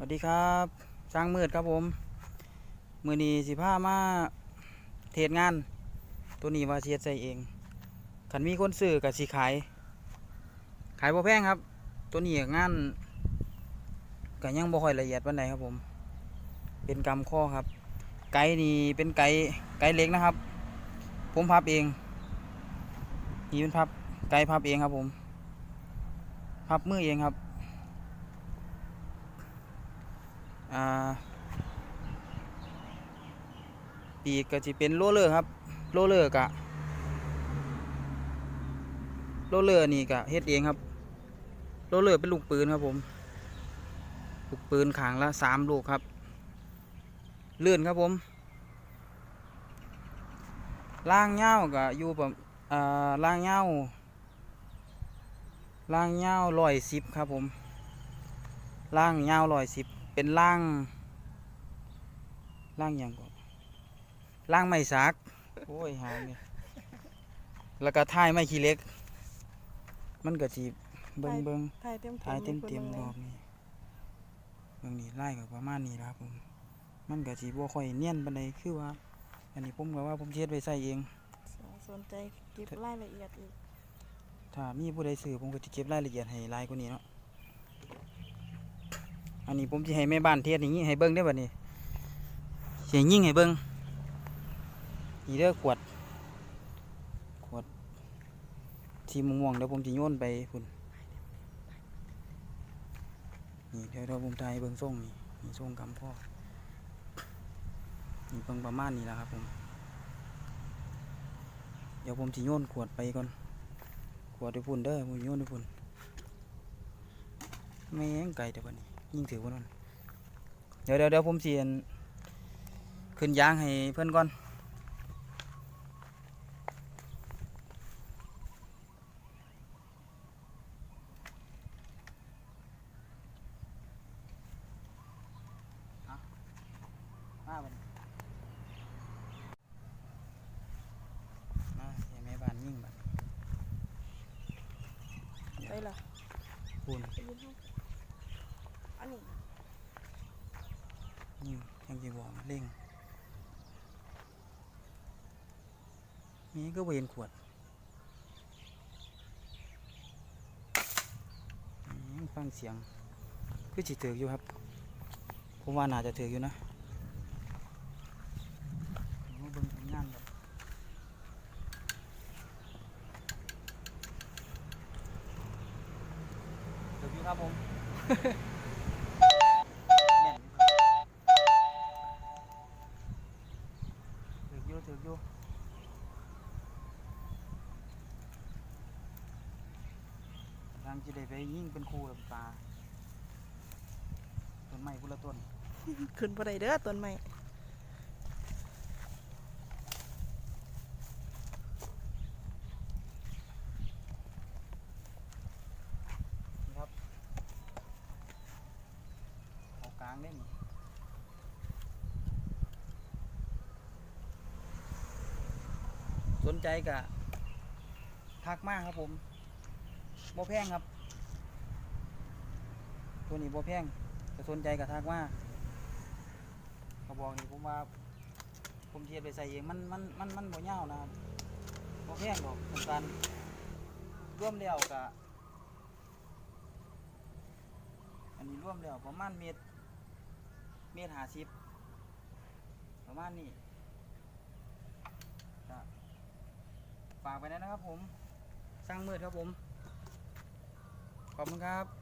สวัสดีครับจ้างมืดครับผม มือนีสิผ้ามาเทศงาน ตัวนี้ว่าเสียใจเองขันมีคนซื้อกับสีขาย ขายบ่แพงครับ ตัวนี้งานก็ยังบ่ค่อยละเอียดปานใดครับผม เป็นกำข้อครับ ไกด์นี่เป็นไกด์ไกด์เล็กนะครับ ผมพับเองนี่เป็นพับไกด์พับเองครับผม พับมือเองครับ อ่า ปีกก็จะเป็นโรลเลอร์ครับ โรลเลอร์กะโรลเลอร์นี่กะเฮ็ดเองครับ โรลเลอร์เป็นลูกปืนครับผม ลูกปืนขางละสามลูกครับ เลื่อนครับผมล่างเง่ากะอยู่ประอ่าล่างเง่าล่างเง่าวร้อยสิบครับผมล่างยาวร้อยสิบ เป็นล่างล่างอย่างก่อนล่างไม้สักโอ้ยหาเนี่ยแล้วก็ท้ายไม้ขี้เหล็ก มันก็จีเบิงเบิงถ่ายเต็มท้ายเต็มให้เต็มพิ่นรบิ่องบนี้เบิ่งนี่ไล่ก็ประมาณนี้นะครับผมมันก็จีบ่ค่อยเนียนปานใดคือว่า อันนี้ผมก็ว่าผมสิเฮ็ดไว้ใส่เองสนใจเก็บรายละเอียดอีกถ้ามีผู้ใดซื้อผมก็จะเก็บรายละเอียดให้หลายกว่านี้เนาะ อันนี้ผมจะให้แม่บ้านเทศอย่างนี้ให้เบิ้งได้บัดนี้เสียงยิ่งให้เบิ้งนี่เด้อขวด ขวดทีม่วงๆเดี๋ยวผมจะโยนไปพุ่นนี่เดี๋ยวเดี๋ยวผมถ่ายให้เบิ้งส่งนี่นี่ส่งกำพ่อนี่เบิ้งประมาณนี้แหละครับผม เดี๋ยวผมจะโยนขวดไปก่อน ขวดไปพุ่นเด้อผมโยนไปพุ่นไม่งไกลแต่วันนี้ ยิ่งถือว่านั่นเดี๋ยวเดี๋ยวเดี๋ยวผมเสียนขึ้นยางให้เพื่อนก่อนเอามาบัดนี้มาให้แม่บ้านยิ่งบัดไปล่ะพุ่นไปยื นห้องอันนี้ยิ่งยังจะบอกเร่งนี่ก็เวนขวดอืมฟังเสียงคือจิถือกอยู่ครับ ผมว่าน่าจะถือกอยู่นะเดี๋ยวมาเบิ่งผลงานแบบถือกอยู่ครับผม ทางจะได้ไปยิ่งเป็นครูกับปลาต้นไม้พุละต้นขึ้นบ่ได้เด้อต้นไม้นี่ครับเอากลางได้นี่สนใจกะทักมากครับผม บ่แพงครับ ตัวนี้บ่แพงแต่สนใจกะทักมากเขาบอกนี่ผมว่า ผมเทียบไปใส่เองมันมันมันมันบ่ยาวนะครับบ่แพงดอกสำคัญร่วมแล้วกะอันนี้ร่วมแล้วประมาณเมตร เมตรหาสิบประมาณนี้ฝากไปนะครับผม สร้างมืดครับผม ขอบคุณครับ